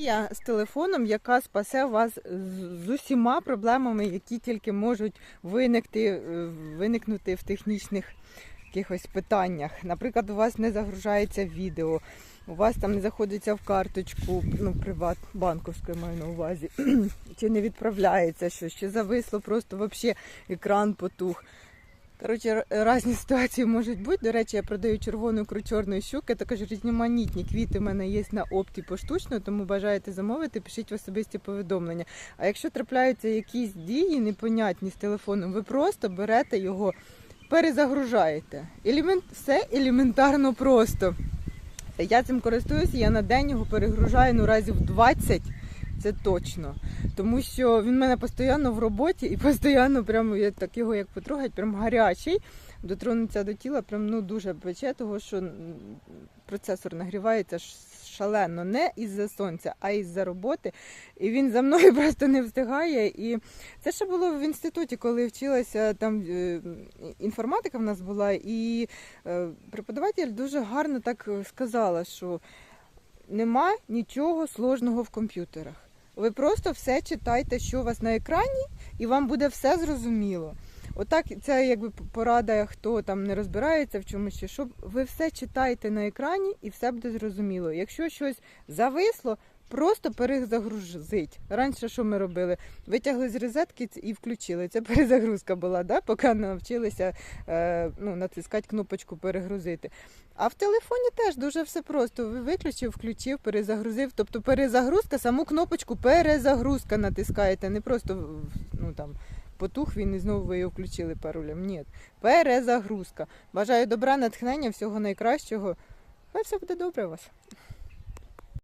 Я з телефоном, яка спасе вас з- усіма проблемами, які тільки можуть виникти, е, виникнути в технічних якихось питаннях. Наприклад, у вас не загружається відео, у вас там не заходиться в карточку, ну, приват банковську я маю на увазі, чи не відправляється щось, чи зависло просто взагалі екран потух. Коротше, р- різні ситуації можуть бути. До речі, я продаю червону ікру чорної щуки, також різноманітні квіти в мене є на опті поштучно, тому бажаєте замовити, пишіть в особисті повідомлення. А якщо трапляються якісь дії непонятні з телефоном, ви просто берете його, перезагружаєте. Елемент, все елементарно просто. Я цим користуюся, я на день його перегружаю ну, разів 20, це точно. Тому що він в мене постійно в роботі і постійно прямо я так його як потрогать, прям гарячий. Дотронуться до тіла, прям ну дуже пече, того що процесор нагрівається шалено не із-за сонця, а із-за роботи. І він за мною просто не встигає. І це ще було в інституті, коли вчилася там е, інформатика в нас була, і е, преподаватель дуже гарно так е, сказала, що нема нічого сложного в комп'ютерах. Ви просто все читайте, що у вас на екрані, і вам буде все зрозуміло. Отак, це якби порада, хто там не розбирається в чомусь, що ви все читаєте на екрані і все буде зрозуміло. Якщо щось зависло, просто перезагрузить. Раніше що ми робили? Витягли з розетки і включили. Це перезагрузка була, да? поки навчилися е, ну, натискати кнопочку перегрузити. А в телефоні теж дуже все просто. Виключив, включив, перезагрузив. Тобто перезагрузка, саму кнопочку перезагрузка натискаєте, не просто ну, там, потух він і знову ви його включили паролем. Ні, перезагрузка. Бажаю добра, натхнення, всього найкращого. Хай все буде добре у вас.